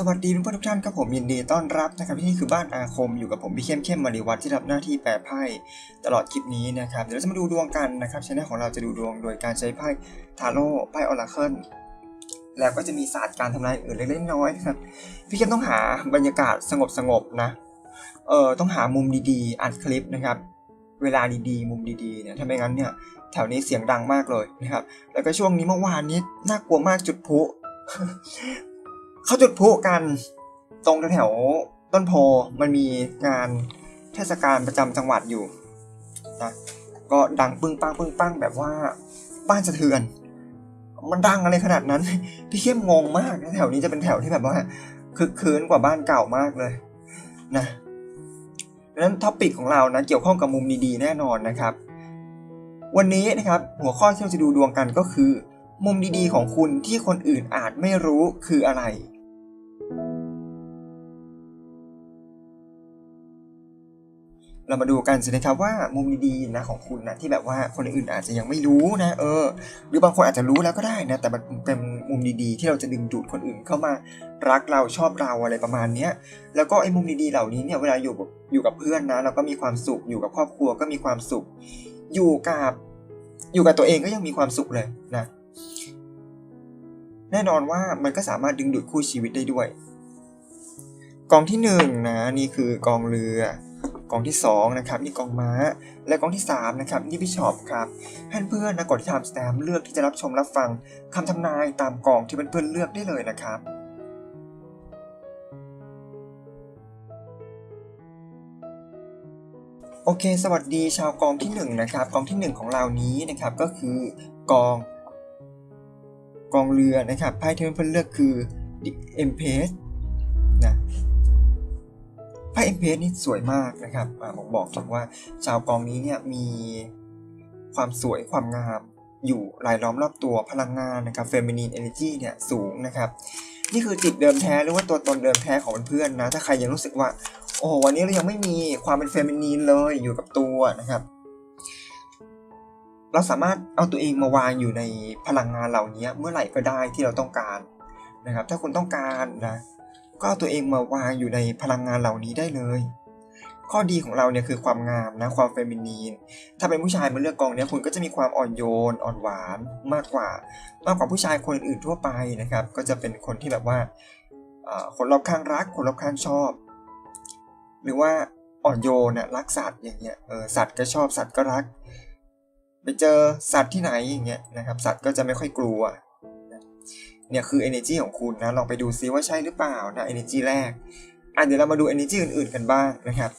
สวัสดีเพื่อนๆทุกท่านครับผมยินดีต้อนรับนะครับที่นี่คือบ้านอาคมอยู่กับผมพี่เข้มเข้มมาริวัตที่รับหน้าที่แปลไพ่ตลอดคลิปนี้นะครับเดี๋ยวเราจะมาดูดวงกันนะครับช่องของเราจะดูดวงโดยการใช้ไพ่ทาโร่ไพ่ออราเคิลแล้วก็จะมีศาสตร์การทำนายอื่นเล็กๆน้อยๆนะครับพี่เข้มต้องหาบรรยากาศสงบๆนะเออต้องหามุมดีๆอัดคลิปนะครับเวลาดีๆ มุมดีๆเนี่ยถ้าไม่งั้นเนี่ยแถวนี้เสียงดังมากเลยนะครับแล้วก็ช่วงนี้เมื่อวานนี้น่ากลัวมากจุดพุ เขาจุดพลุกันตรงแถวต้นโพมันมีงานเทศกาลประจำจังหวัดอยู่นะก็ดังปึ้งปังปึ้งปังแบบว่าบ้านสะเทือน มันดังอะไรขนาดนั้น พี่เข้มงงมากแถวนี้จะเป็นแถวที่แบบว่าคึกคืนกว่าบ้านเก่ามากเลยนะดังนั้นท็อปิกของเรานะเกี่ยวข้องกับมุมดีๆแน่นอนนะครับ วันนี้นะครับหัวข้อที่เราจะดูดวงกันก็คือ มุมดีๆของคุณที่คนอื่นอาจไม่รู้คืออะไร เรามาดูกันสินะครับว่ามุมดีๆนะของคุณนะที่แบบว่าคนอื่นอาจจะยังไม่รู้นะเออ หรือบางคนอาจจะรู้แล้วก็ได้นะแต่มันเป็นมุมดีๆ ที่เราจะดึงดูดคนอื่นเข้ามารักเราชอบเราอะไรประมาณเนี้ยแล้วก็ไอ้มุมดีๆเหล่านี้เนี่ยเวลาอยู่กับอยู่กับเพื่อนนะเราก็มีความสุขอยู่กับครอบครัวก็มีความสุข อยู่กับอยู่กับตัวเองก็ยังมีความสุขเลยนะ แน่นอนว่ามันก็สามารถดึงดูดคู่ชีวิตได้ด้วย กองที่หนึ่งนะนี่คือกองเรือ กองที่สองนะครับนี่กองม้า และกองที่สามนะครับนี่พี่ชอบครับให้เพื่อนนะกดที่ทำสแตมเลือกที่จะรับชมรับฟังคำทำนายตามกองที่เพื่อนๆเลือกได้เลยนะครับโอเค สวัสดีชาวกองที่หนึ่งนะครับกองที่หนึ่งของเรานี้นะครับก็คือกอง กองเรือนะครับไพ่ที่เพื่อนเลือกคือ The Empress นะ ไพ่ Empress นี่สวยมากนะครับอ่าบอกกถึงว่าชาวกองนี้เนี่ยมีความสวยความงามอยู่รายล้อมรอบตัวพลังงานนะครับ Feminine Energy เนี่ยสูงนะครับ นี่คือจิตเดิมแท้หรือว่าตัวตนเดิมแท้ของเพื่อนนะ ถ้าใครยังรู้สึกว่า โอ้วันนี้เรายังไม่มีความเป็นเฟมินีนเลยอยู่กับตัวนะครับ เราสามารถเอาตัวเองมาวางอยู่ในพลังงานเหล่านี้เมื่อไหร่ก็ได้ที่เราต้องการนะครับ ถ้าคุณต้องการนะ ก็ตัวเองมาวางอยู่ในพลังงานเหล่านี้ได้เลย ข้อดีของเราเนี่ยคือความงามนะความเฟมินีน ถ้าเป็นผู้ชายมาเลือกกองเนี้ยคุณก็จะมีความอ่อนโยนอ่อนหวานมากกว่า มากกว่าผู้ชายคนอื่นทั่วไปนะครับ ก็จะเป็นคนที่แบบว่าคนรอบข้างรัก คนรอบข้างชอบ หรือว่าอ่อนโยนนะรักสัตว์อย่างเงี้ยเออสัตว์ก็ชอบสัตว์ก็รัก ไปเจอสัตว์ที่ไหนอย่างเงี้ยนะครับ สัตว์ก็จะไม่ค่อยกลัว เนี่ยคือ energy ของคุณนะลองไปดูซิว่าใช่หรือเปล่านะ energy แรกอะเดี๋ยวเรามาดู energy อื่นๆกันบ้างนะครับ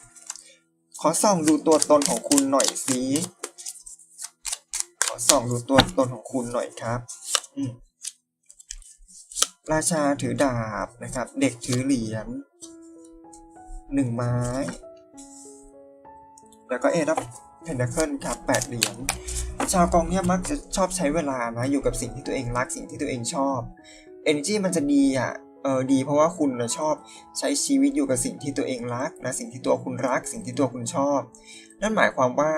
ขอส่องดูตัวตนของคุณหน่อยสิขอส่องดูตัวตนของคุณหน่อยครับอืมราชาถือดาบนะครับ เด็กถือเหรียญหนึ่งไม้ แล้วก็เอดับเพนเดเคิลครับแปดเหรียญ ชาวกองเนี่ยมักจะชอบใช้เวลานะอยู่กับสิ่งที่ตัวเองรักสิ่งที่ตัวเองชอบ energy มันจะดีอะเออดีเพราะว่าคุณนะชอบใช้ชีวิตอยู่กับสิ่งที่ตัวเองรักนะสิ่งที่ตัวคุณรัก สิ่งที่ตัวคุณชอบ นั่นหมายความว่า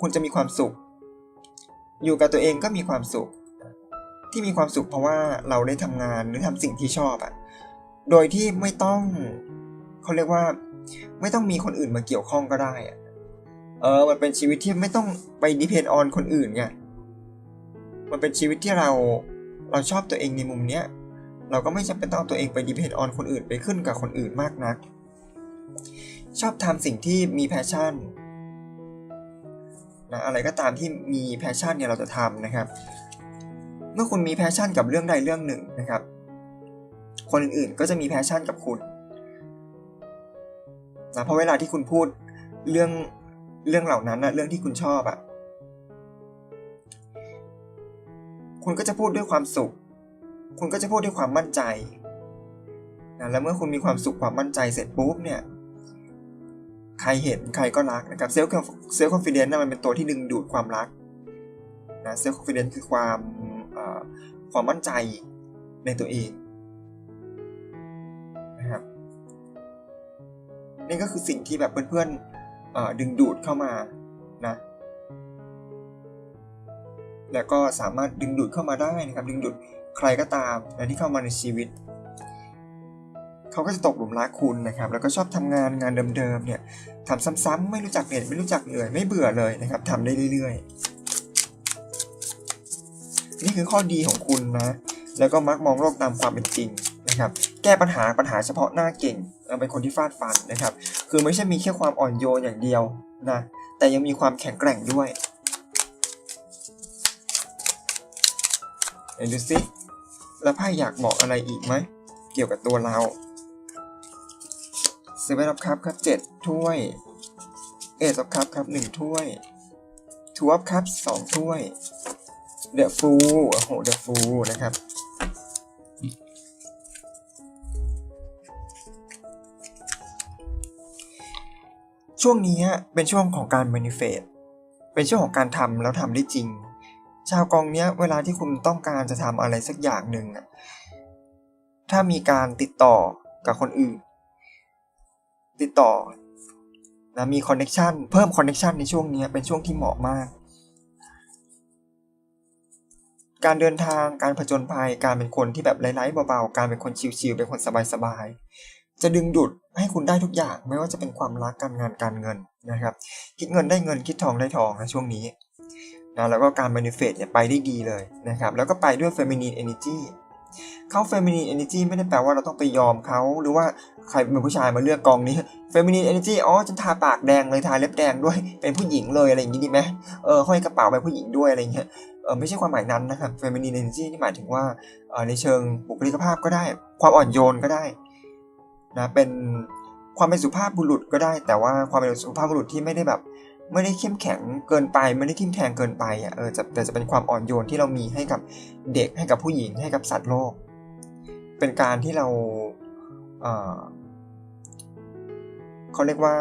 คุณจะมีความสุข อยู่กับตัวเองก็มีความสุข ที่มีความสุขเพราะว่าเราได้ทำงานหรือทำสิ่งที่ชอบอะโดยที่ไม่ต้องเขาเรียกว่า ไม่ต้องมีคนอื่นมาเกี่ยวข้องก็ได้อะ เออ มันเป็นชีวิตที่ไม่ต้องไปดิเพนออนคนอื่นไง มันเป็นชีวิตที่เราเราชอบตัวเองในมุมเนี้ย เราก็ไม่จำเป็นต้องเอาตัวเองไปดิเพนออนคนอื่นไปขึ้นกับคนอื่นมากนัก ชอบทำสิ่งที่มีแพชชั่นนะอะไรก็ตามที่มีแพชชั่นเนี่ยเราจะทำนะครับ เมื่อคุณมีแพชชั่นกับเรื่องใดเรื่องหนึ่งนะครับ คนอื่นๆก็จะมีแพชชั่นกับคุณนะเพราะเวลาที่คุณพูดเรื่อง เรื่องเหล่านั้นนะเรื่องที่คุณชอบอะคุณก็จะพูดด้วยความสุข คุณก็จะพูดด้วยความมั่นใจนะแล้วเมื่อคุณมีความสุขความมั่นใจเสร็จปุ๊บเนี่ย ใครเห็นใครก็รักนะครับเซลล์เซลล์คอนฟิเดนซ์นะมันเป็นตัวที่ดึงดูดความรักนะเซลล์คอนฟิเดนซ์คือความความมั่นใจในตัวเองนะครับนี่ก็คือสิ่งที่แบบเพื่อนๆ ดึงดูดเข้ามานะแล้วก็สามารถดึงดูดเข้ามาได้นะครับ ดึงดูดใครก็ตามนะที่เข้ามาในชีวิต เขาก็จะตกหลุมรักคุณนะครับ แล้วก็ชอบทำงานงานเดิมๆเนี่ยทำซ้ำๆไม่รู้จักเหนื่อยไม่รู้จักเหนื่อยไม่เบื่อเลยนะครับทำได้เรื่อยๆ นี่คือข้อดีของคุณนะ แล้วก็มักมองโลกตามความเป็นจริงนะครับ แก้ปัญหาปัญหาเฉพาะหน้าเก่งเราเป็นคนที่ฟาดฟันนะครับ คือไม่ใช่มีแค่ความอ่อนโยนอย่างเดียวนะ แต่ยังมีความแข็งแกร่งด้วยเห็นดูสิแล้วไพ่อยากบอกอะไรอีกไหม เกี่ยวกับตัวเราเซเว่นออฟคัพครับเจ็ดถ้วย เอสออฟคัพครับหนึ่งถ้วยทูออฟคัพสองถ้วยเดอะฟูโอ้โหเดอะฟูนะครับ ช่วงนี้เป็นช่วงของการ manifest เป็นช่วงของการทำแล้วทำได้จริง ชาวกองเนี้ยเวลาที่คุณต้องการจะทำอะไรสักอย่างหนึ่งถ้ามีการติดต่อกับคนอื่น ติดต่อนะมีคอนเน็ชันเพิ่มคอนเน็ชันในช่วงนี้เป็นช่วงที่เหมาะมาก การเดินทางการผจญภัยการเป็นคนที่แบบไร้ๆเบาๆ การเป็นคนชิลๆเป็นคนสบายๆ จะดึงดูด ให้คุณได้ทุกอย่างไม่ว่าจะเป็นความรักการงานการเงินนะครับ คิดเงินได้เงินคิดทองได้ทองนะช่วงนี้นะแล้วก็การ manifest เนี่ยไปได้ดีเลยนะครับ แล้วก็ไปด้วย feminine energy เขา feminine energy ไม่ได้แปลว่าเราต้องไปยอมเขาหรือว่าใครเป็นผู้ชายมาเลือกกองนี้ feminine energy อ๋อฉันทาปากแดงเลยทาเล็บแดงด้วยเป็นผู้หญิงเลยอะไรอย่างนี้ดีไหมเออห้อยกระเป๋าไปผู้หญิงด้วยอะไรอย่างเงี้ยเออไม่ใช่ความหมายนั้นนะครับ feminine energy นี่หมายถึงว่าในเชิงบุคลิกภาพก็ได้ ความอ่อนโยนก็ได้ นะเป็นความเป็นสุภาพบุรุษก็ได้ แต่ว่าความเป็นสุภาพบุรุษที่ไม่ได้แบบ ไม่ได้เข้มแข็งเกินไป ไม่ได้ทิ่มแทงเกินไปอะเออจะแต่จะเป็นความอ่อนโยนที่เรามีให้กับเด็กให้กับผู้หญิงให้กับสัตว์โลก เป็นการที่เราเออเขาเรียกว่า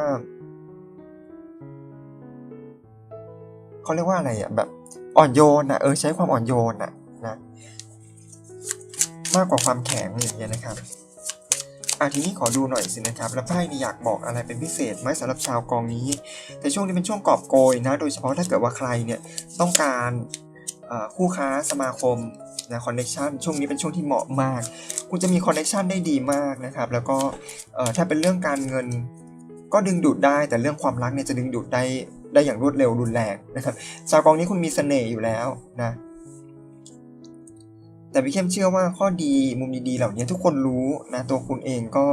เขาเรียกว่าอะไรอะแบบอ่อนโยนอะเออใช้ความอ่อนโยนอะนะมากกว่าความแข็งอย่างเงี้ยนะครับ อะทีนี้ขอดูหน่อยสินะครับ แล้วไพ่นี่อยากบอกอะไรเป็นพิเศษไหมสำหรับชาวกองนี้ แต่ช่วงนี้เป็นช่วงกอบโกยนะ โดยเฉพาะถ้าเกิดว่าใครเนี่ยต้องการคู่ค้าสมาคมนะคอนเน t ชันช่วงนี้เป็นช่วงที่เหมาะมาก คุณจะมีคอนเน t ชันได้ดีมากนะครับ แล้วก็ถ้าเป็นเรื่องการเงินก็ดึงดูดได้ แต่เรื่องความรักเนี่ยจะดึงดูดได้ได้อย่างรวดเร็วรุนแรงนะครับชาวกองนี้คุณมีเสน่ห์อยู่แล้วนะ แต่พี่เข้มเชื่อว่าข้อดีมุมดีๆเหล่านี้ทุกคนรู้นะตัวคุณเองก็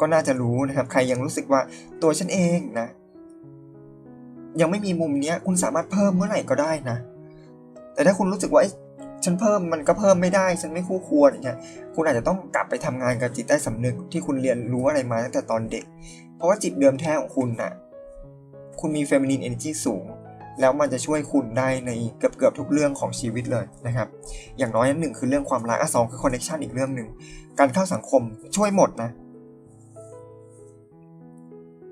ก็น่าจะรู้นะครับ ใครยังรู้สึกว่าตัวฉันเองนะ ยังไม่มีมุมเนี้ย คุณสามารถเพิ่มเมื่อไหร่ก็ได้นะ แต่ถ้าคุณรู้สึกว่าฉันเพิ่มมันก็เพิ่มไม่ได้ ฉันไม่คู่ควรอย่างเงี้ยคุณอาจจะต้องกลับไปทำงานกับจิตใต้สำนึกที่คุณเรียนรู้อะไรมาตั้งแต่ตอนเด็ก เพราะว่าจิตเดิมแท้ของคุณน่ะ คุณมีเฟมินีนเอเนจีสูง แล้วมันจะช่วยคุณได้ในเกือบเกือบทุกเรื่องของชีวิตเลยนะครับ อย่างน้อยหนึ่งคือเรื่องความรักอะสองคือคอนเนคชันอีกเรื่องหนึ่ง การเข้าสังคมช่วยหมดนะ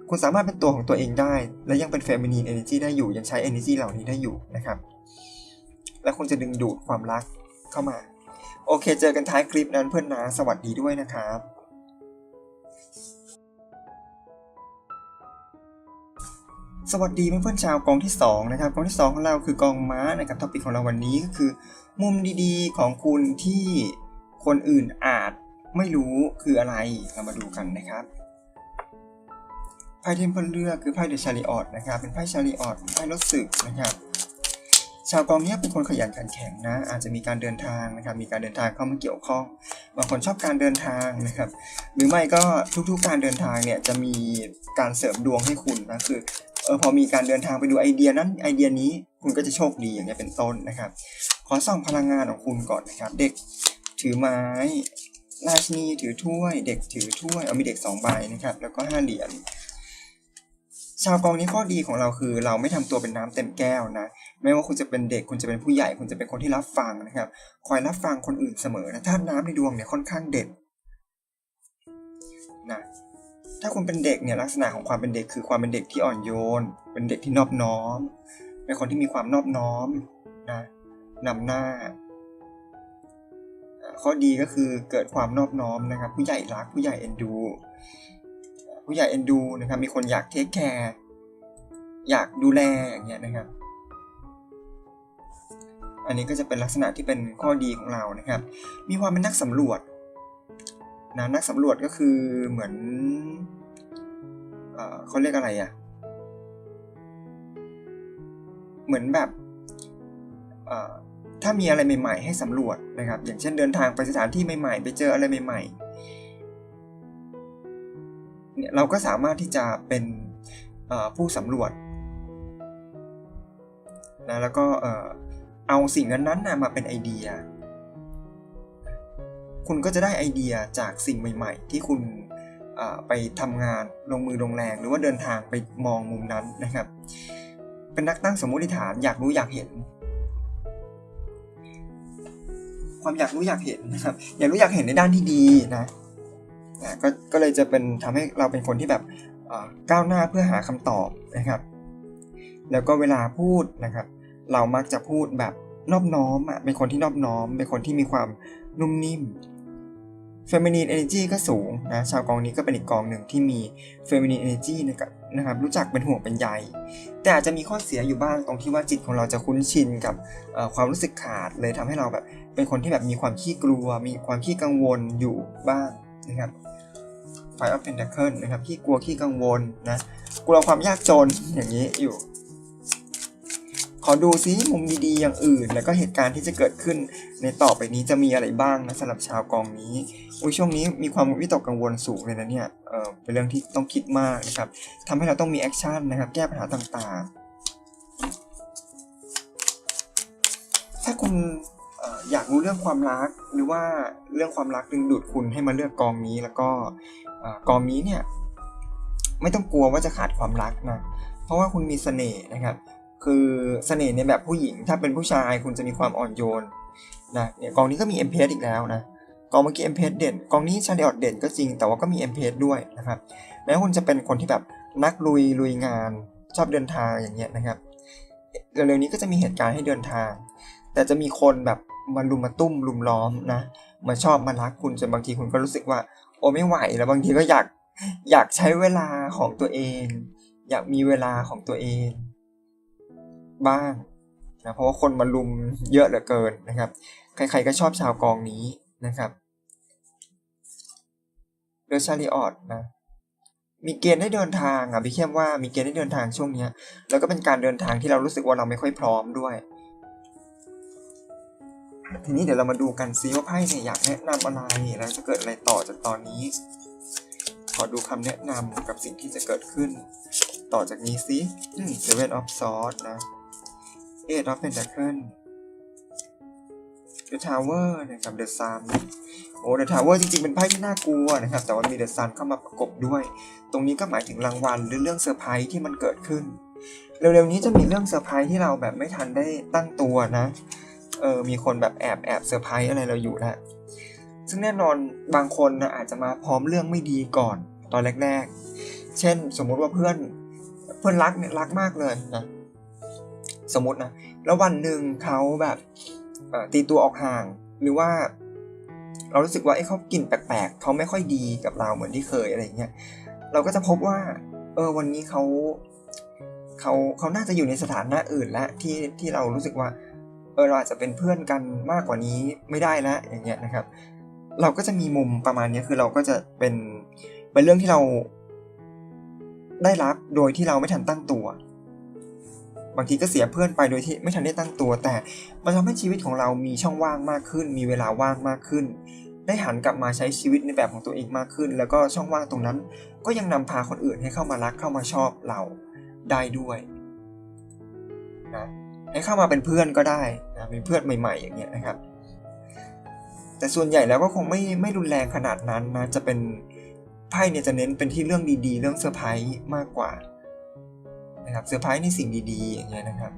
คุณสามารถเป็นตัวของตัวเองได้ และยังเป็นเฟมินีนเอเนจีได้อยู่ ยังใช้เอเนจีเหล่านี้ได้อยู่นะครับ และคุณจะดึงดูดความรักเข้ามา โอเค เจอกันท้ายคลิปนั้นเพื่อนนะ สวัสดีด้วยนะครับ สวัสดีเพื่อนๆชาวกองที่2นะครับกองที่2ของเราคือกองม้านะครับท็อปิกของเราวันนี้ก็คือ มุมดีๆของคุณที่คนอื่นอาจไม่รู้คืออะไรเรามาดูกันนะครับไพ่เทมเพลเลือกคือไพ่เดอะชาริออตนะครับเป็นไพ่ชาริออตไพ่รถสึกนะครับชาวกองนี้เป็นคนขยันขันแข็งนะ อาจจะมีการเดินทางนะครับ มีการเดินทางเข้ามาเกี่ยวข้อง บางคนชอบการเดินทางนะครับ หรือไม่ก็ทุกๆการเดินทางเนี่ยจะมีการเสริมดวงให้คุณนะคือ ออพอมีการเดินทางไปดูไอเดียนั้นไอเดียนี้คุณก็จะโชคดีอย่างเงี้ยเป็นต้นนะครับ ขอส่องพลังงานของคุณก่อนนะครับ เด็กถือไม้ราชนีถือถ้วย เด็กถือถ้วยเอามีเด็กสองใบนะครับ แล้วก็ห้าเหรียญชาวกองนี้ข้อดีของเราคือ เราไม่ทำตัวเป็นน้ำเต็มแก้วนะไม่ว่าคุณจะเป็นเด็กคุณจะเป็นผู้ใหญ่คุณจะเป็นคนที่รับฟังนะครับ คอยรับฟังคนอื่นเสมอนะถ้าน้ำในดวงเนี่ยค่อนข้างเด่น ถ้าคุณเป็นเด็กเนี่ยลักษณะของความเป็นเด็กคือความเป็นเด็กที่อ่อนโยน เป็นเด็กที่นอบน้อม เป็นคนที่มีความนอบน้อมนะนำหน้า ข้อดีก็คือเกิดความนอบน้อมนะครับ ผู้ใหญ่รักผู้ใหญ่เอ็นดู ผู้ใหญ่เอ็นดูนะครับมีคนอยากเทคแคร์อยากดูแลอย่างเงี้ยนะครับ อันนี้ก็จะเป็นลักษณะที่เป็นข้อดีของเรานะครับ มีความเป็นนักสำรวจ นะนักสำรวจก็คือเหมือนเขาเรียกอะไรอะ่ะ เหมือนแบบถ้ามีอะไรใหม่ ๆ ให้สำรวจนะครับ อย่างเช่นเดินทางไปสถานที่ใหม่ ๆ ไปเจออะไรใหม่ ๆ เนี่ยเราก็สามารถที่จะเป็นผู้สำรวจนะแล้วก็เอ่อเอาสิ่งนั้นๆนะมาเป็นไอเดีย คุณก็จะได้ไอเดียจากสิ่งใหม่ ๆ ที่คุณไปทำงานลงมือลงแรง หรือว่าเดินทางไปมองมุมนั้นนะครับ เป็นนักตั้งสมมติฐานอยากรู้อยากเห็น ความอยากรู้อยากเห็นนะครับ อยากรู้อยากเห็นในด้านที่ดีนะนะก็ก็เลยจะเป็นทำให้เราเป็นคนที่แบบก้าวหน้าเพื่อหาคำตอบนะครับ แล้วก็เวลาพูดนะครับ เรามักจะพูดแบบนอบน้อมอะเป็นคนที่นอบน้อม เป็นคนที่มีความนุ่มนิ่ม Feminine Energy ก็สูงนะชาวกองนี้ก็เป็นอีกกองหนึ่งที่มี Feminine Energy นะครับนะครับรู้จักเป็นห่วงเป็นใยแต่อาจจะมีข้อเสียอยู่บ้างตรงที่ว่าจิตของเราจะคุ้นชินกับความรู้สึกขาดเลยทำให้เราแบบเป็นคนที่แบบมีความขี้กลัว มีความขี้กังวลอยู่บ้างนะครับ Five of Pentacles นะครับขี้กลัวขี้กังวลนะกลัวความยากจนอย่างนี้อยู่ ขอดูซิมุมดีๆอย่างอื่น แล้วก็เหตุการณ์ที่จะเกิดขึ้นในต่อไปนี้จะมีอะไรบ้างนะสำหรับชาวกองนี้ อุ้ยช่วงนี้มีความวิตกกังวลสูงเลยนะเนี่ยเออเป็นเรื่องที่ต้องคิดมากนะครับทำให้เราต้องมีแอคชั่นนะครับ แก้ปัญหาต่างๆ ถ้าคุณอยากรู้เรื่องความรักหรือว่าเรื่องความรักดึงดูดคุณให้มาเลือกกองนี้แล้วก็อกองนี้เนี่ยไม่ต้องกลัวว่าจะขาดความรักนะเพราะว่าคุณมีเสน่ห์นะครับ คือเสน่ห์ในแบบผู้หญิงถ้าเป็นผู้ชายคุณจะมีความอ่อนโยนนะเนี่ยกองนี้ก็มี m p s อีกแล้วนะ กองเมื่อกี้ m p s เด่นกองนี้ชาเลออดเด่นก็จริง แต่ว่าก็มี m p s ด้วยนะครับแม้คุณจะเป็นคนที่แบบนักลุยลุยงานชอบเดินทางอย่างเงี้ยนะครับเร็วๆนี้ก็จะมีเหตุการณ์ให้เดินทาง แต่จะมีคนแบบมาลุมมาตุ้มลุมล้อมนะมาชอบมารักคุณจนบางทีคุณก็รู้สึกว่า โอ้ไม่ไหวแล้วบางทีก็อยากอยากใช้เวลาของตัวเอง อยากมีเวลาของตัวเอง บ้างนะเพราะว่าคนมาลุมเยอะเหลือเกินนะครับ ใครๆก็ชอบชาวกองนี้ นะครับเดอชาริออดนะมีเกณฑ์ได้เดินทางอะพี่เข้มว่ามีเกณฑ์ได้เดินทางช่วงเนี้ย แล้วก็เป็นการเดินทางที่เรารู้สึกว่าเราไม่ค่อยพร้อมด้วย ทีนี้เดี๋ยวเรามาดูกันซิว่าไพ่เนี่ยอยากแนะนำอะไรแล้วจะเกิดอะไรต่อจากตอนนี้ ขอดูคำแนะนำกับสิ่งที่จะเกิดขึ้น ต่อจากนี้ซิอืม Seven of Swords นะ Eight of Pentacles The Tower นะครับ The Sun โอ้ The Tower จริงๆ เป็นไพ่ที่น่ากลัวนะครับ แต่ว่ามี The Sun เข้ามาประกบด้วย ตรงนี้ก็หมายถึงรางวัลหรือเรื่องเซอร์ไพรส์ที่มันเกิดขึ้น เร็วๆนี้จะมีเรื่องเซอร์ไพรส์ที่เราแบบไม่ทันได้ตั้งตัวนะ เออมีคนแบบแอบแอบเซอร์ไพรส์อะไรเราอยู่แล้วซึ่งแน่นอนบางคนนะอาจจะมาพร้อมเรื่องไม่ดีก่อนตอนแรกๆ เช่นสมมุติว่าเพื่อนเพื่อนรักเนี่ยรักมากเลยนะ สมมตินะ แล้ววันหนึ่งเขาแบบ ตีตัวออกห่าง หรือว่า เรารู้สึกว่าไอ้เขากินแปลกๆเขาไม่ค่อยดีกับเราเหมือนที่เคยอะไรเงี้ยเราก็จะพบว่า เออวันนี้เขาเขาเขาน่าจะอยู่ในสถานะอื่นล้วที่ที่เรารู้สึกว่าเออเราอาจจะเป็นเพื่อนกันมากกว่านี้ไม่ได้ล้วอย่างเงี้ยนะครับ เราก็จะมีมุมประมาณนี้คือเราก็จะเป็นเป็นเรื่องที่เราได้รับโดยที่เราไม่ทันตั้งตัว บางทีก็เสียเพื่อนไปโดยที่ไม่ทันได้ตั้งตัว แต่มันทำให้ชีวิตของเรามีช่องว่างมากขึ้น มีเวลาว่างมากขึ้น ได้หันกลับมาใช้ชีวิตในแบบของตัวเองมากขึ้น แล้วก็ช่องว่างตรงนั้น ก็ยังนำพาคนอื่นให้เข้ามารักเข้ามาชอบเราได้ด้วยนะให้เข้ามาเป็นเพื่อนก็ได้นะเป็นเพื่อนใหม่ ๆ อย่างเงี้ยนะครับ แต่ส่วนใหญ่แล้วก็คงไม่ไม่รุนแรงขนาดนั้นนะจะเป็นไพ่เนี่ยจะเน้นเป็นที่เรื่องดีๆ เรื่องเซอร์ไพรส์มากกว่า นะครับเซอร์ไพรส์ในสิ่งดีๆอย่างเงี้ยนะครับ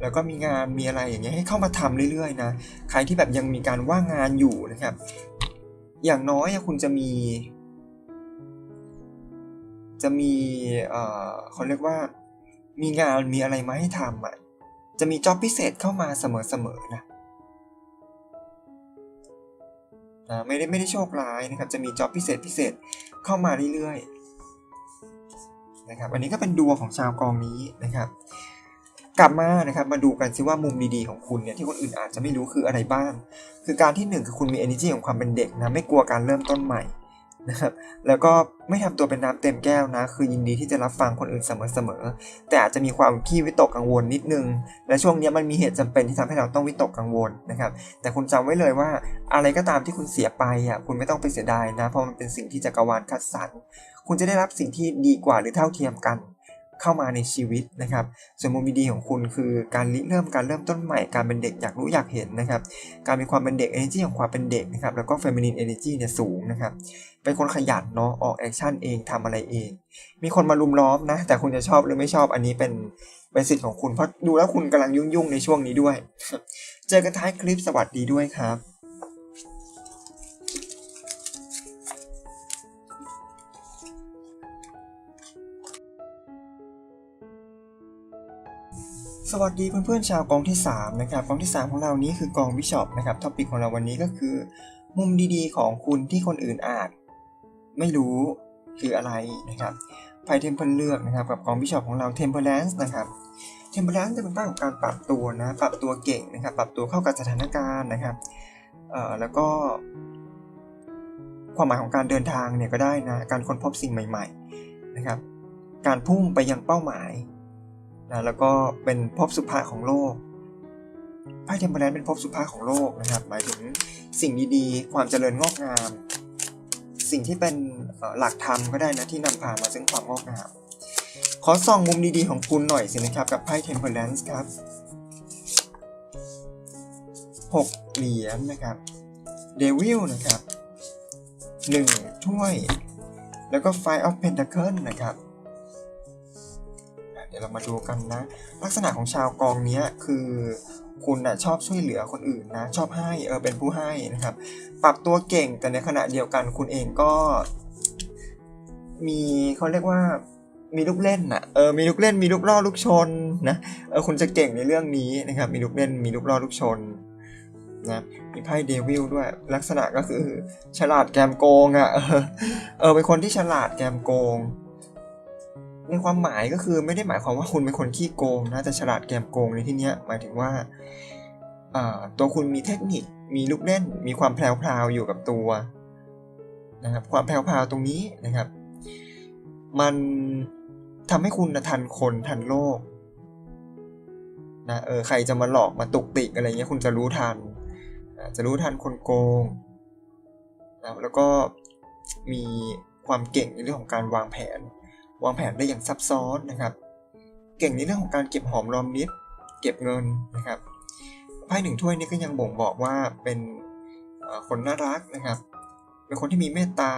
แล้วก็มีงานมีอะไรอย่างเงี้ยให้เข้ามาทำเรื่อยๆนะใครที่แบบยังมีการว่างงานอยู่นะครับ อย่างน้อยคุณจะมี จะมีเอ่อเขาเรียกว่า มีงานมีอะไรมาให้ทำอะจะมีจ็อบพิเศษเข้ามาเสมอๆนะนะไม่ได้ไม่ได้โชคร้ายนะครับ จะมีจ็อบพิเศษพิเศษ เข้ามาเรื่อยๆนะครับ อันนี้ก็เป็นดวงของชาวกองนี้นะครับ กลับมานะครับมาดูกันซิว่ามุมดีๆของคุณเนี่ยที่คนอื่นอาจจะไม่รู้คืออะไรบ้าง คือการที่หนึ่งคือคุณมี energy ของความเป็นเด็กนะไม่กลัวการเริ่มต้นใหม่ นะครับแล้วก็ไม่ทำตัวเป็นน้ำเต็มแก้วนะ คือยินดีที่จะรับฟังคนอื่นเสมอๆแต่อาจจะมีความขี้วิตกกังวลนิดนึง และช่วงนี้มันมีเหตุจำเป็นที่ทำให้เราต้องวิตกกังวลนะครับ แต่คุณจำไว้เลยว่าอะไรก็ตามที่คุณเสียไปอะคุณไม่ต้องไปเสียดายนะ เพราะมันเป็นสิ่งที่จักรวาลคัดสรรคุณจะได้รับสิ่งที่ดีกว่าหรือเท่าเทียมกัน เข้ามาในชีวิตนะครับ ส่วนมุมดีของคุณคือการริเริ่มการเริ่มต้นใหม่การเป็นเด็กอยากรู้อยากเห็นนะครับ การมีความเป็นเด็ก energy ของความเป็นเด็กนะครับแล้วก็ feminine energy เนี่ยสูงนะครับเป็นคนขยันเนาะออกแอคชั่นเองทำอะไรเอง มีคนมาลุมล้อมนะ แต่คุณจะชอบหรือไม่ชอบอันนี้เป็นเป็นสิทธิ์ของคุณเพราะดูแล้วคุณกำลังยุ่งๆในช่วงนี้ด้วย เจอกันท้ายคลิปสวัสดีด้วยครับ สวัสดีเพื่อนๆชาวกองที่3นะครับกองที่ 3 ของเรานี้คือกองบิชอปนะครับท็อปิกของเราวันนี้ก็คือ มุมดีๆ ของคุณที่คนอื่นอาจ ไม่รู้คืออะไรนะครับไพ่เทมเพลเลือกนะครับกับกองบิชอปของเราเทมเพลแลนซ์นะครับเทมเพลแลนซ์จะเป็นป้ายของการปรับตัวนะปรับตัวเก่งนะครับปรับตัวเข้ากับสถานการณ์นะครับเอ่อแล้วก็ ความหมายของการเดินทางเนี่ยก็ได้นะการค้นพบสิ่งใหม่ ๆ นะครับ การพุ่งไปยังเป้าหมาย นะแล้วก็เป็นภพสุภาของโลกไพ่เทมเพลนซ์เป็นภพสุภาของโลกนะครับ หมายถึงสิ่งดีๆ ความเจริญงอกงาม สิ่งที่เป็นหลักธรรมก็ได้นะที่นำพามาซึ่งความงอกงาม ขอส่องมุมดีๆของคุณหน่อยสินะครับ กับไพ่ Temperance ครับ6เหรียญนะครับ Devil นะครับ1ถ้วย แล้วก็ Five of Pentacle นะครับ ยวเรามาดูกันนะ ลักษณะของชาวกองเนี้ยคือคุณนะชอบช่วยเหลือคนอื่นนะชอบให้เออเป็นผู้ให้นะครับ ปรับตัวเก่งแต่ในขณะเดียวกันคุณเองก็ มีเขาเรียกว่ามีลูกเล่นน่ะเออมีลูกเล่นมีลูกล่อลูกชนนะเออคุณจะเก่งในเรื่องนี้นะครับ มีลูกเล่นมีลูกล่อลูกชนนะมีไพ่เดวิลด้วยลักษณะก็คือ ฉลาดแกมโกงอะเออเออเป็นคนที่ฉลาดแกมโกง ในความหมายก็คือไม่ได้หมายความว่าคุณเป็นคนขี้โกงนะแต่ฉลาดแกมโกงในที่นี้หมายถึงว่าตัวคุณมีเทคนิค มีลูกเล่น มีความแพรวๆอยู่กับตัวนะครับความแพรวๆตรงนี้นะครับ มันทำให้คุณนะทันคนทันโลกนะเออใครจะมาหลอกมาตุกติกอะไรเงี้ยคุณจะรู้ทัน จะรู้ทันคนโกงนะแล้วก็มีความเก่งในเรื่องของการวางแผน วางแผนได้อย่างซับซ้อนนะครับ เก่งในเรื่องของการเก็บหอมรอมริบเก็บเงินนะครับไพ่หนึ่งถ้วยนี่ก็ยังบ่งบอกว่าเป็นคนน่ารักนะครับ เป็นคนที่มีเมตตา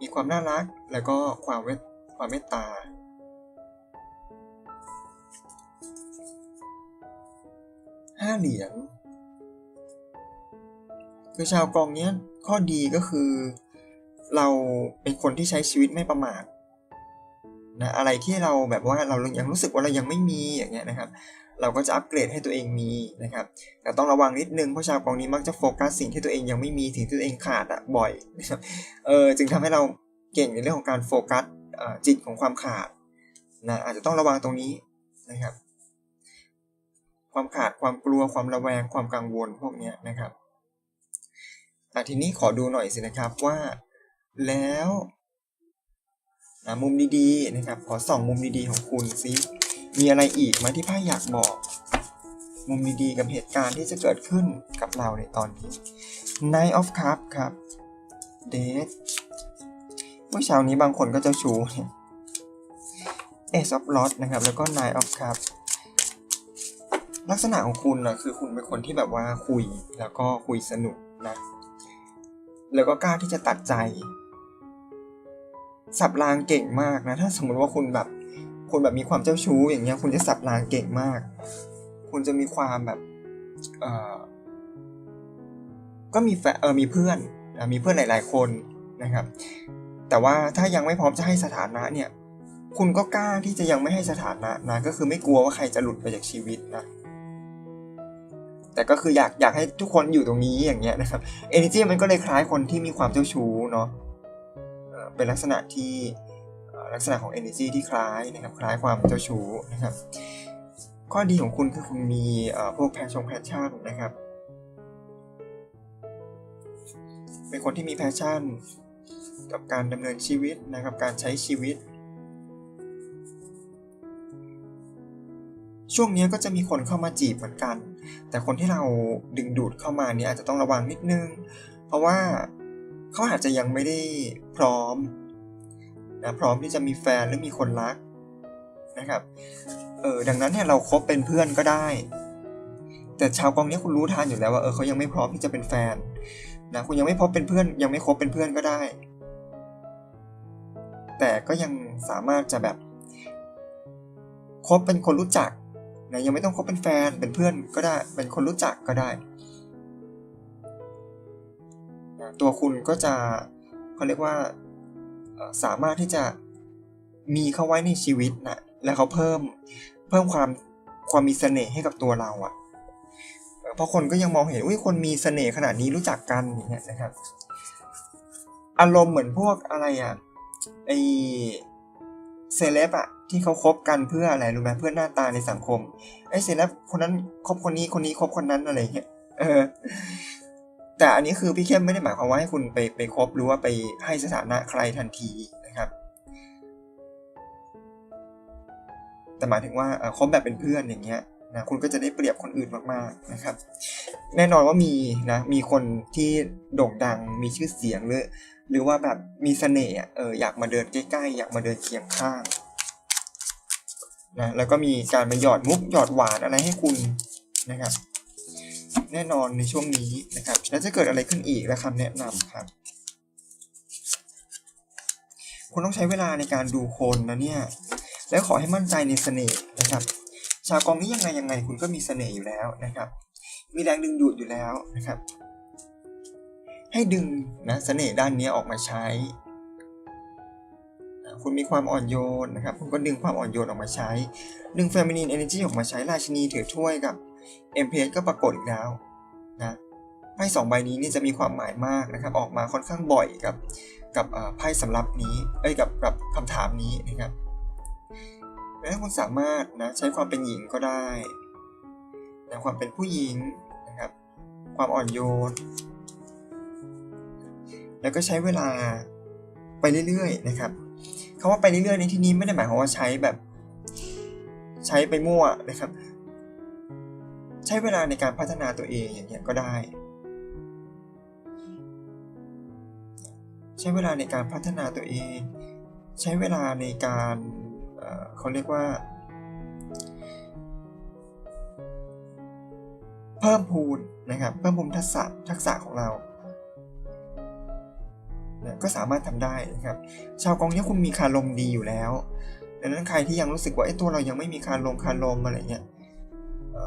มีความน่ารักแล้วก็ความเวความเมตตาห้าเหรียญคือชาวกองเนี้ยข้อดีก็คือ เราเป็นคนที่ใช้ชีวิตไม่ประมาทนะอะไรที่เราแบบว่าเรายังรู้สึกว่าเรายังไม่มีอย่างเงี้ยนะครับ เราก็จะอัปเกรดให้ตัวเองมีนะครับ แต่ต้องระวังนิดนึงเพราะชาวกองนี้มักจะโฟกัสสิ่งที่ตัวเองยังไม่มีสิ่งที่ตัวเองขาดอะบ่อยนะครับเออจึงทำให้เราเก่งในเรื่องของการโฟกัสจิตของความขาดนะอาจจะต้องระวังตรงนี้นะครับ ความขาดความกลัวความระแวงความกังวลพวกนี้นะครับอะทีนี้ขอดูหน่อยสินะครับว่า แล้วมุมดีๆนะครับ ขอส่องมุมดีๆของคุณซิมีอะไรอีกไหมที่พ่อยากบอก มุมดีๆกับเหตุการณ์ที่จะเกิดขึ้นกับเราในตอนนี้ Night of Cup ครับ Death เมื่อเช้านี้บางคนก็จ้าชู้เนี่ย Ace of Lot นะครับ แล้วก็ Nine of Cup ลักษณะของคุณนะคือคุณเป็นคนที่แบบว่าคุยแล้วก็คุยสนุกนะ แล้วก็กล้าที่จะตัดใจ สับรางเก่งมากนะ ถ้าสมมติว่าคุณแบบคุณแบบมีความเจ้าชู้อย่างเงี้ย คุณจะสับรางเก่งมาก คุณจะมีความแบบเออก็มีแฟเออมีเพื่อนอะมีเพื่อนหลาย ๆ คนนะครับ แต่ว่าถ้ายังไม่พร้อมจะให้สถานะเนี่ย คุณก็กล้าที่จะยังไม่ให้สถานะนะก็คือไม่กลัวว่าใครจะหลุดไปจากชีวิตนะแต่ก็คืออยากอยากให้ทุกคนอยู่ตรงนี้อย่างเงี้ยนะครับ energy มันก็เลยคล้ายคนที่มีความเจ้าชู้เนาะ เป็นลักษณะที่ลักษณะของ energy ที่คล้ายนะครับคล้ายความเจ้าชู้นะครับ ข้อดีของคุณคือคุณมีพวกแพชชั่นแพชชั่นนะครับ เป็นคนที่มีแพชชั่น กับการดำเนินชีวิตนะครับการใช้ชีวิต ช่วงนี้ก็จะมีคนเข้ามาจีบเหมือนกัน แต่คนที่เราดึงดูดเข้ามาเนี่ยอาจจะต้องระวังนิดนึง เพราะว่า เขาอาจจะยังไม่ได้พร้อมนะพร้อมที่จะมีแฟนหรือมีคนรักนะครับเออดังนั้นเนี่ยเราคบเป็นเพื่อนก็ได้ แต่ชาวกองเนี้ยคุณรู้ทันอยู่แล้วว่าเออเขายังไม่พร้อมที่จะเป็นแฟนนะคุณยังไม่พบเป็นเพื่อน ยังไม่คบเป็นเพื่อนก็ได้ แต่ก็ยังสามารถจะแบบคบเป็นคนรู้จักนะยังไม่ต้องคบเป็นแฟนเป็นเพื่อนก็ได้ เป็นคนรู้จักก็ได้ ตัวคุณก็จะเขาเรียกว่าสามารถที่จะมีเข้าไว้ในชีวิตนะแล้วเขาเพิ่มเพิ่มความความมีเสน่ห์ให้กับตัวเราอะ่ะเออเพราะคนก็ยังมองเห็นอุ้ยคนมีเสน่ห์ขนาดนี้รู้จักกันอย่างเงี้ยนะครับ อารมณ์เหมือนพวกอะไรอะ่ะไอเซเลบอะที่เขาคบกันเพื่ออะไรรู้ไหมเพื่อหน้าตาในสังคมไอเซเลบคนนั้นคบคนนี้คนนี้คบคนนั้นอะไรเงี้ยเออ แต่อันนี้คือพี่เข้มไม่ได้หมายความว่าให้คุณไปไปคบหรือว่าไปให้สถานะใครทันทีนะครับ แต่หมายถึงว่าคบแบบเป็นเพื่อนอย่างเงี้ยนะคุณก็จะได้เปรียบคนอื่นมากๆนะครับ แน่นอนว่ามีนะมีคนที่โด่งดังมีชื่อเสียงหรือหรือว่าแบบมีเสน่ห์เอออยากมาเดินใกล้ๆ อยากมาเดินเคียงข้างนะแล้วก็มีการมาหยอดมุกหยอดหวานอะไรให้คุณนะครับ แน่นอนในช่วงนี้นะครับ แล้วจะเกิดอะไรขึ้นอีกและคำแนะนำครับ คุณต้องใช้เวลาในการดูคนนะเนี่ย แล้วขอให้มั่นใจในเสน่ห์นะครับ ชาวกองนี้ยังไงยังไงคุณก็มีเสน่ห์อยู่แล้วนะครับ มีแรงดึงดูดอยู่แล้วนะครับ ให้ดึงนะเสน่ห์ด้านนี้ออกมาใช้ คุณมีความอ่อนโยนนะครับ คุณก็ดึงความอ่อนโยนออกมาใช้ ดึง feminine energy ออกมาใช้ราชินีถือถ้วยกับ m p s ก็ปรากฏอีกแล้วนะไพ่สองใบนี้นี่จะมีความหมายมากนะครับ ออกมาค่อนข้างบ่อยกับกับไพ่สำรับนี้เอ้ยกับกับคำถามนี้นะครับแล้วคุณสามารถนะใช้ความเป็นหญิงก็ได้นะความเป็นผู้หญิงนะครับ ความอ่อนโยน แล้วก็ใช้เวลาไปเรื่อยๆนะครับคำว่าไปเรื่อยๆในที่นี้ไม่ได้หมายความว่าใช้แบบ ใช้ไปมั่วนะครับ ช้เวลาในการพัฒนาตัวเองอย่างเงี้ยก็ได้ ใช้เวลาในการพัฒนาตัวเอง ใช้เวลาในการเเขาเรียกว่า เพิ่มพูนนะครับเพิ่มพูนทักษะทักษะของเราเนี่ยก็สามารถทำได้นะครับ ชาวกองเนี้ยคุณมีคารมดีอยู่แล้วดังนั้นใครที่ยังรู้สึกว่าไอ้ตัวเรายังไม่มีคารมคารมอะไรเงี้ย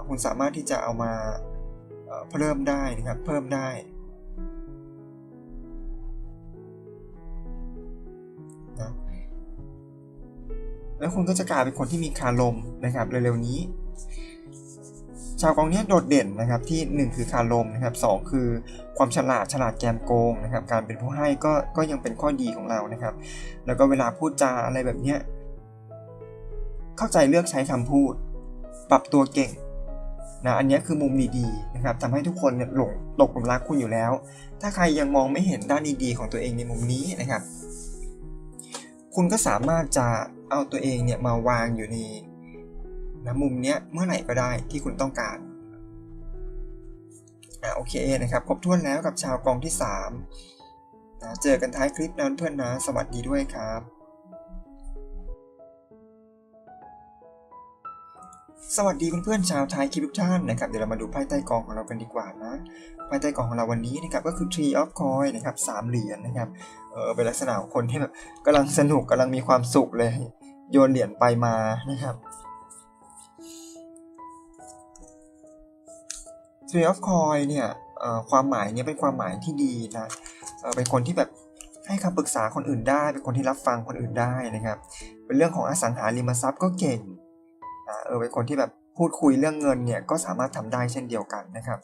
คุณสามารถที่จะเอามาเพิ่มได้นะครับ เพิ่มได้นะแล้วคุณก็จะกลายเป็นคนที่มีคารมนะครับเร็วๆนี้ ชาวกองนี้โดดเด่นนะครับที่ 1 คือคารมนะครับสคือความฉลาดฉลาดแกมโกงนะครับ การเป็นผู้ให้ก็ก็ยังเป็นข้อดีของเรานะครับ แล้วก็เวลาพูดจาอะไรแบบเนี้ยเข้าใจเลือกใช้คำพูด ปรับตัวเก่ง นะอันนี้คือมุมดีๆนะครับทำให้ทุกคนหลงตกหลุมรักคุณอยู่แล้ว ถ้าใครยังมองไม่เห็นด้านดีๆของตัวเองในมุมนี้นะครับ คุณก็สามารถจะเอาตัวเองเนี่ยมาวางอยู่ในนะมุมเนี้ยเมื่อไหร่ก็ได้ที่คุณต้องการอ่าโอเคนะครับครบถ้วนแล้วกับชาวกองที่3นะเจอกันท้ายคลิปนั้นเพื่อนนะ สวัสดีด้วยครับ สวัสดีเพื่อนๆชาวไทยคลิปทุกท่านนะครับเดี๋ยวเรามาดูไพ่ใต้กองของเรากันดีกว่านะไพ่ใต้กองของเราวันนี้นะครับก็คือ Tree of Coin นะครับสามเหรียญนะครับเออเป็นลักษณะของคนที่แบบกำลังสนุกกำลังมีความสุขเลย โยนเหรียญไปมานะครับ Tree of Coin เนี่ยเอ่อความหมายเนี่ยเป็นความหมายที่ดีนะเออเป็นคนที่แบบให้คำปรึกษาคนอื่นได้ เป็นคนที่รับฟังคนอื่นได้นะครับ เป็นเรื่องของอสังหาริมทรัพย์ก็เก่งะเออเป็นคนที่แบบพูดคุยเรื่องเงินเนี่ยก็สามารถทำได้เช่นเดียวกันนะครับ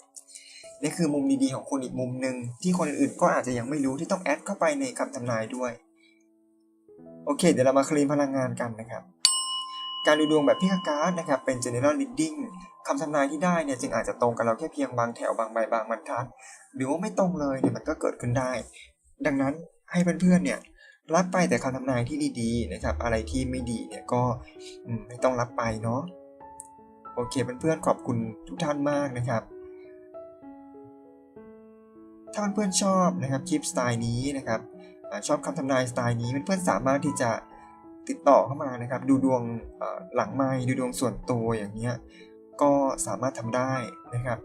นี่คือมุมดีๆของคุณอีกมุมหนึ่งที่คนอื่นๆก็อาจจะยังไม่รู้ที่ต้องแอดเข้าไปในคำทำนายด้วย โอเค เดี๋ยวเรามาคลีนพลังงานกันนะครับ การดูดวงแบบพิกาการ์ดนะครับเป็น general reading คำทำนายที่ได้เนี่ยจึงอาจจะตรงกับเราแค่เพียงบางแถวบางใบบางบรรทัด หรือว่าไม่ตรงเลยเนี่ยมันก็เกิดขึ้นได้ ดังนั้นให้เพื่อนๆเนี่ย รับไปแต่คำทำนายที่ดีๆนะครับ อะไรที่ไม่ดีเนี่ยก็ไม่ต้องรับไปเนาะโอเคเพื่อนๆขอบคุณทุกท่านมากนะครับ ถ้าเพื่อนๆชอบนะครับคลิปสไตล์นี้นะครับอชอบคำทำนายสไตล์นี้เพื่อนๆสามารถที่จะติดต่อเข้ามานะครับ ดูดวงหลังไม้ดูดวงส่วนตัวอย่างเงี้ยก็สามารถทำได้นะครับ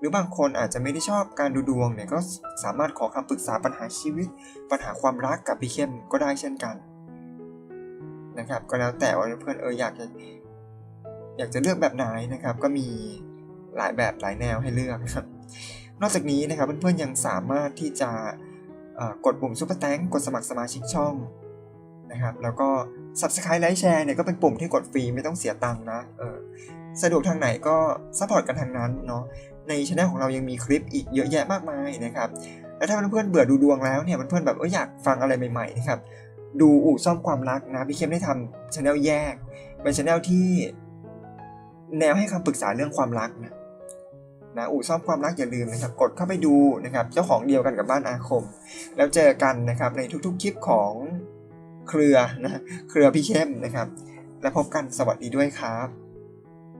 หรือบางคนอาจจะไม่ได้ชอบการดูดวงเนี่ยก็สามารถขอคำปรึกษาปัญหาชีวิต ปัญหาความรักกับพี่เข้มก็ได้เช่นกัน นะครับ ก็แล้วแต่ว่าเพื่อนเอออยากจะอยากจะเลือกแบบไหนนะครับ ก็มีหลายแบบหลายแนวให้เลือกนะครับ นอกจากนี้นะครับเพื่อนๆยังสามารถที่จะกดปุ่มซุปเปอร์แตงกดสมัครสมาชิกช่องนะครับ แล้วก็ Subscribe ไลค์แชร์เนี่ยก็เป็นปุ่มที่กดฟรีไม่ต้องเสียตังค์นะเออสะดวกทางไหนก็ซัพพอร์ตกันทางนั้นเนาะ ในช anel ของเรายังมีคลิปอีกเยอะแยะมากมายนะครับ แล้วถ้าเพื่อนๆเบื่อดูดวงแล้วเนี่ยเพื่อนๆแบบเอออยากฟังอะไรใหม่ๆนะครับ ดูอู่ซ่อมความรักนะพี่เข้มได้ทำช anel แยก เป็นช anel ที่ แนวให้คำปรึกษาเรื่องความรักนะนะอู่ซ่อมความรักอย่าลืมนะครับ กดเข้าไปดูนะครับ เจ้าของเดียวกันกับบ้านอาคม แล้วเจอกันนะครับในทุกๆคลิปของเครือนะเครือพี่เข้มนะครับ แล้วพบกันสวัสดีด้วยครับ